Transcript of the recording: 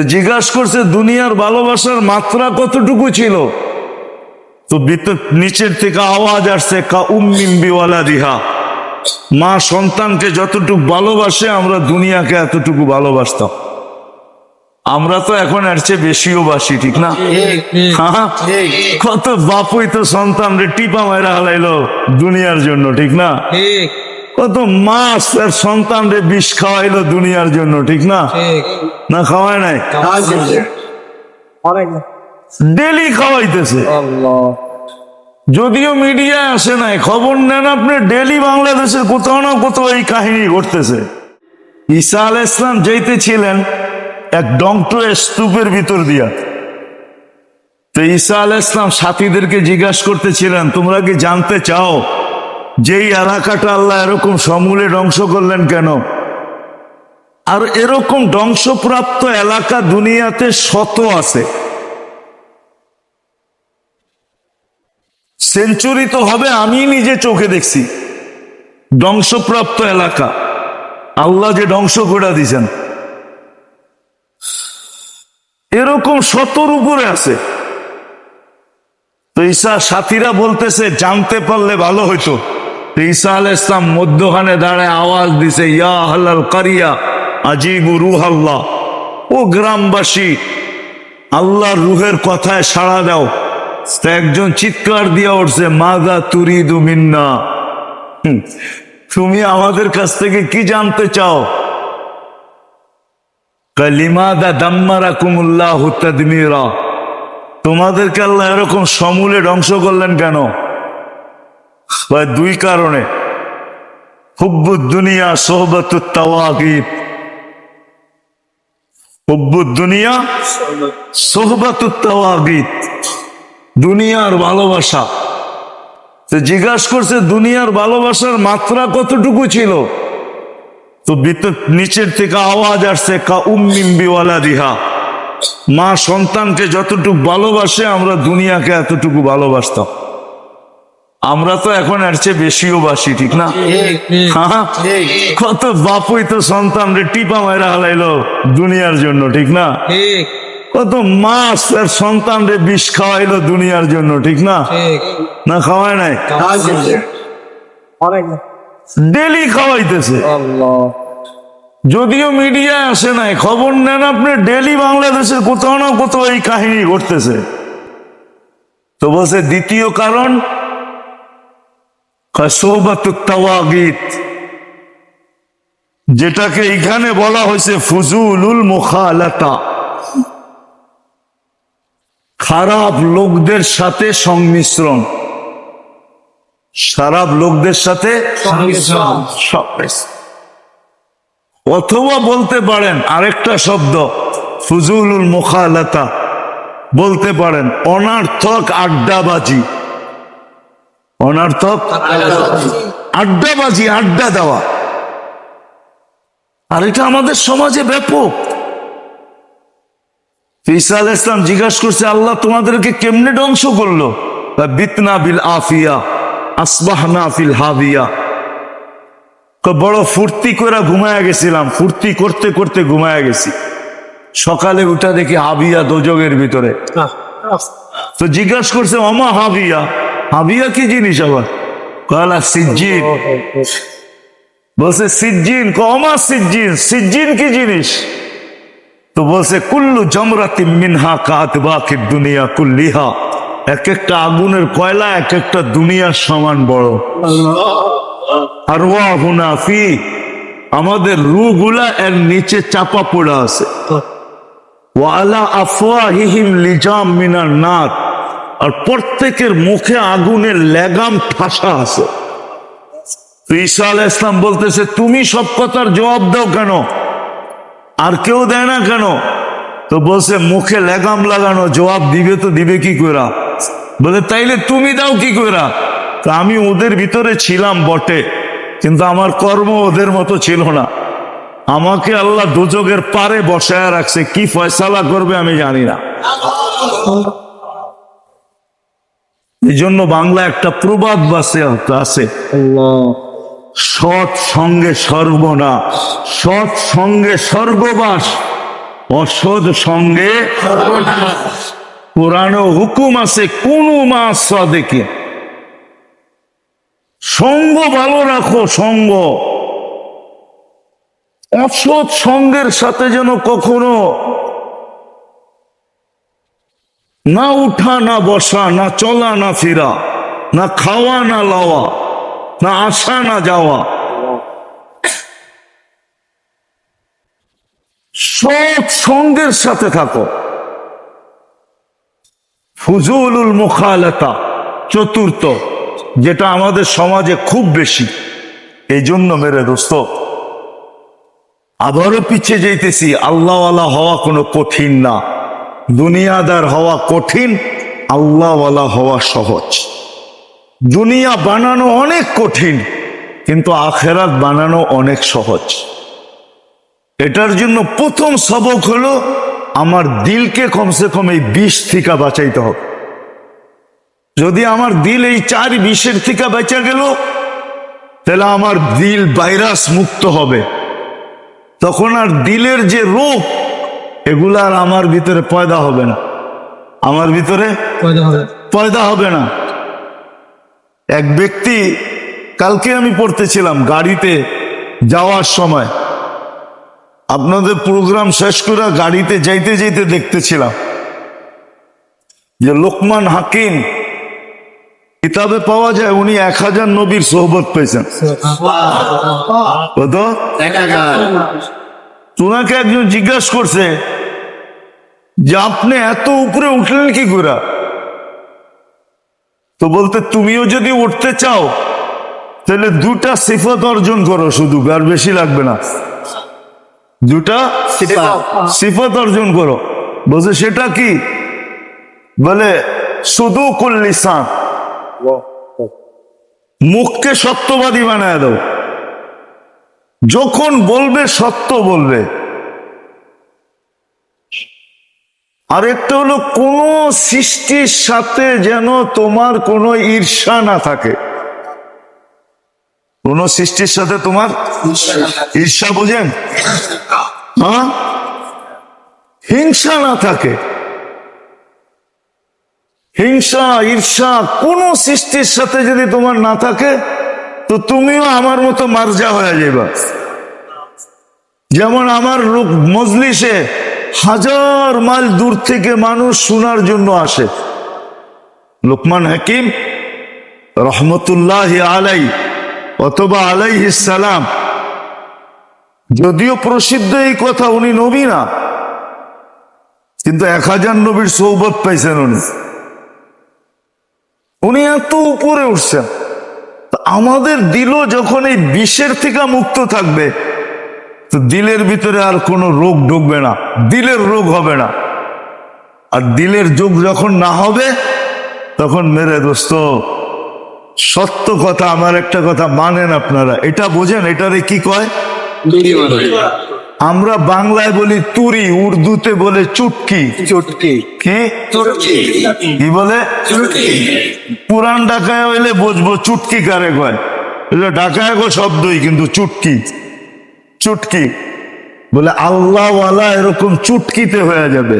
তো জিজ্ঞাসা করছে, দুনিয়ার ভালোবাসার মাত্রা কতটুকু ছিল? তো নিচের থেকে আওয়াজ আসছে, কা উম্মিম দিহা মা সন্তানকে যতটুকু ভালোবাসে, আমরা দুনিয়াকে এতটুকু ভালোবাসতাম। আমরা তো এখন আর চেয়ে বেশিও বাসি, ঠিক না? হ্যাঁ? কত বাপুই তো সন্তান রে টিপা মায়েরা হালাইলো দুনিয়ার জন্য, ঠিক না? কত মাস তার সন্তান রে বিষ খাওয়াইলো দুনিয়ার জন্য ঠিক না? না খাওয়ায় নাই? ডেলি খাওয়াইতেছে। যদিও মিডিয়া আসে নাই খবর নেন আপনি ডেলি বাংলাদেশের কোথাও না কোথাও এই কাহিনী ঘটতেছে। ঈসা আল ইসলাম যেতেছিলেন এক ডংটো স্তূপের ভিতর দিয়া। তো ঈসা আল ইসলাম সাথীদেরকে জিজ্ঞাসা করতেছিলেন তোমরা কি জানতে চাও যেই এলাকাটা আল্লাহ এরকম সমূলে ধ্বংস করলেন কেন? আর এরকম ধ্বংসপ্রাপ্ত এলাকা দুনিয়াতে শত আছে। সেঞ্চুরি তো হবে আমি নিজে চোখে দেখছি। ধ্বংসপ্রাপ্ত এলাকা। আল্লাহ যে ধ্বংস করে দিয়েছেন। এরকম শতর উপরে আছে। তো ঈসা সাথীরা বলতেছে, জানতে পারলে ভালো হইতো। ঈসা আল ইসলাম মধ্যখানে দাঁড়ায় আওয়াজ দিছে ইয়া হাল্লাল কারিয়া আজিবু রুহ আল্লাহ ও গ্রামবাসী আল্লাহর রুহের কথায় সাড়া দাও। একজন চিৎকার দিয়া উঠছে মাদা তুরিদু মিন্না। হুম, তুমি আমাদের কাছ থেকে কি জানতে চাও? লিমাদা দাম্মারা কুমুল্লাহ তাদমিরা। তোমাদেরকে আল্লাহ এরকম সমূলে ধ্বংস করলেন কেন? কয় দুই কারণে। হুব্বুদ দুনিয়া সোহবতুত তাওয়াগিত হুব্বুদ দুনিয়া দুনিয়ার ভালোবাসা। তো জিজ্ঞাসা করছে, দুনিয়ার ভালোবাসার মাত্রা কতটুকু ছিল? তো নিচের থেকে আওয়াজ আসছে কা উম্মিম বিওয়ালা দিহা মা সন্তানকে যতটুকু ভালোবাসে, আমরা দুনিয়াকে এতটুকু ভালোবাসতাম। আমরা তো এখন এর চেয়ে বেশিও বাসি ঠিক না? হ্যাঁ? কত বাপুই তো সন্তান রে টিপা মায়েরা হালাইলো দুনিয়ার জন্য ঠিক না? কত মাস তার সন্তান রে বিষ খাওয়াইলো দুনিয়ার জন্য ঠিক না? না খাওয়ায় নাই? ডেলি খাওয়াইতেছে। আল্লাহ। যদিও মিডিয়া আসে নাই খবর নেন আপনি ডেলি বাংলাদেশের কোথাও না কোথাও এই কাহিনী ঘটতেছে। তো বলছে দ্বিতীয় কারণ তাওয়াগিত যেটাকে এখানে বলা হয়েছে ফুজুলুল মুখালাতা। খারাপ লোকদের সাথে সংমিশ্রণ। খারাপ লোকদের সাথে অথবা বলতে পারেন আরেকটা শব্দ ফুজুলুল মুখালাতা। বলতে পারেন অনার্থক আড্ডাবাজি। অনার্থক আড্ডাবাজি আড্ডা দেওয়া। আর এটা আমাদের সমাজে ব্যাপক। ঈসা আল ইসলাম জিজ্ঞাসা করছে আল্লাহ তোমাদেরকে কেমনে ধ্বংস করল? বিতনা বিল আফিয়া আসবাহনা ফিল হাবিয়া বড় ফুর্তি করে ঘুমায়া গেছিলাম ফুর্তি করতে করতে ঘুমায়া গেছি। সকালে উঠা দেখি হাবিয়া দোজগের ভিতরে। তো জিজ্ঞাসা করছে অমা হাবিয়া হাবিয়া কি জিনিস আবার? কয়লা সিজ্জিন। বলছে, সিজ্জিন কমা সিজ্জিন সিজ্জিন কি জিনিস? তো বলছে, কুল্লু জমরাতি মিনহা কাত বাকি দুনিয়া কুল্লিহা। এক একটা আগুনের কয়লা, এক একটা দুনিয়ার সমান বড়। আর ফি, আমাদের রুগুলা এর নিচে চাপা পড়ে আছে। ওয়ালা আফওয়াহিহিম লিজাম মিনার নাত আর প্রত্যেকের মুখে আগুনের লেগাম ঠাসা আছে। ঈসা আলাইহিস ইসলাম বলতেছে, তুমি সব কথার জবাব দাও কেন? আর কেউ দেয় না কেন? তো বলছে, মুখে লেগাম লাগানো, জবাব দিবে তো দিবে কি কইরা? বলে, তাইলে তুমি দাও কি কইরা? তা আমি ওদের ভিতরে ছিলাম বটে, কিন্তু আমার কর্ম ওদের মতো ছিল না। আমাকে আল্লাহ দুযোগের পারে বসায় রাখছে, কি ফয়সালা করবে আমি জানি না। এই জন্য বাংলা একটা প্রবাদ বাসে আছে। সৎ সঙ্গে সর্বনা সৎ সঙ্গে স্বর্গবাস অসৎ সঙ্গে কোরআনে হুকুম আছে কোন মা দেখে। সঙ্গ ভালো রাখো সঙ্গ। অসৎ সঙ্গের সাথে যেন কখনো না উঠা, না বসা, না চলা, না ফিরা, না খাওয়া, না লাওয়া, না আসা, না যাওয়া। সৎ সঙ্গের সাথে থাকো। ফুজুলুল মুখালাতা, চতুর্থ, যেটা আমাদের সমাজে খুব বেশি। এই জন্য মেরে দোস্ত, আবারও পিছিয়ে যাইতেছি, আল্লাহওয়ালা হওয়া কোনো কঠিন না। দুনিয়াদার হওয়া কঠিন, আল্লাহওয়ালা হওয়া সহজ। দুনিয়া বানানো অনেক কঠিন, কিন্তু আখেরাত বানানো অনেক সহজ। এটার জন্য প্রথম সবক হলো আমার দিলকে কমসে কম এই বিষ থেকে বাঁচাইতে হবে। যদি আমার দিল এই চার বিষের থেকে বেঁচে গেল, তাহলে আমার দিল ভাইরাস মুক্ত হবে। তখন আর দিলের যে রোগ এগুলো আর আমার ভিতরে পয়দা হবে না। আমার ভিতরে পয়দা হবে। না। এক ব্যক্তি কালকে আমি পড়তেছিলাম গাড়িতে যাওয়ার সময়। আপনাদের প্রোগ্রাম শেষ করে গাড়িতে যাইতে যাইতে দেখতেছিলাম যে লোকমান হাকিম কিতাবে পাওয়া যায় উনি এক হাজার নবীর সোহবত পেয়েছেন। তোনাকে একজন জিজ্ঞাসা করছে যে আপনি এত উপরে উঠলেন কি করে? তো বলতে তুমিও যদি উঠতে চাও তাহলে দুটা সিফত অর্জন করো শুধু আর বেশি লাগবে না। দুটা সিফত। অর্জন করো। বলছে সেটা কি? বলে শুধু লিসান। মুখকে সত্যবাদী বানায় দাও। যখন বলবে সত্য বলবে। আর একটা হলো কোন সৃষ্টির সাথে যেন তোমার কোনো ঈর্ষা না থাকে। কোন সৃষ্টির সাথে তোমার ঈর্ষা বুঝেন? হ্যাঁ? হিংসা না থাকে। হিংসা, ঈর্ষা কোন সৃষ্টির সাথে যদি তোমার না থাকে, তো তুমিও আমার মতো মার্জা হয়ে যাবা যেমন আমার মজলিসে হাজার মাইল দূর থেকে মানুষ শোনার জন্য আসে। লোকমান হাকিম রহমতুল্লাহ আলাই অথবা আলাইহ সালাম, যদিও প্রসিদ্ধ এই কথা উনি নবী না, কিন্তু এক হাজার নবীর সৌবত পাইছেন উনি। উনি এত উপরে উঠছেন। আমাদের দিলও যখন এই বিষের থেকে মুক্ত থাকবে তো দিলের ভিতরে আর কোনো রোগ ঢুকবে না দিলের রোগ হবে না। আর দিলের যোগ যখন না হবে তখন মেরে দোস্ত সত্য কথা আমার একটা কথা মানেন আপনারা। এটা বোঝেন এটারে কি কয়? আমরা বাংলায় বলি তুরি উর্দুতে বলে চুটকি। চুটকি। কি? চুটকি। কি বলে? চুটকি। পুরান ডাকায় হইলে বুঝব চুটকি কারে কয়। এটা ডাকায় গো শব্দই কিন্তু চুটকি। চুটকি। বলে আল্লাহওয়ালা এরকম চুটকিতে হয়ে যাবে।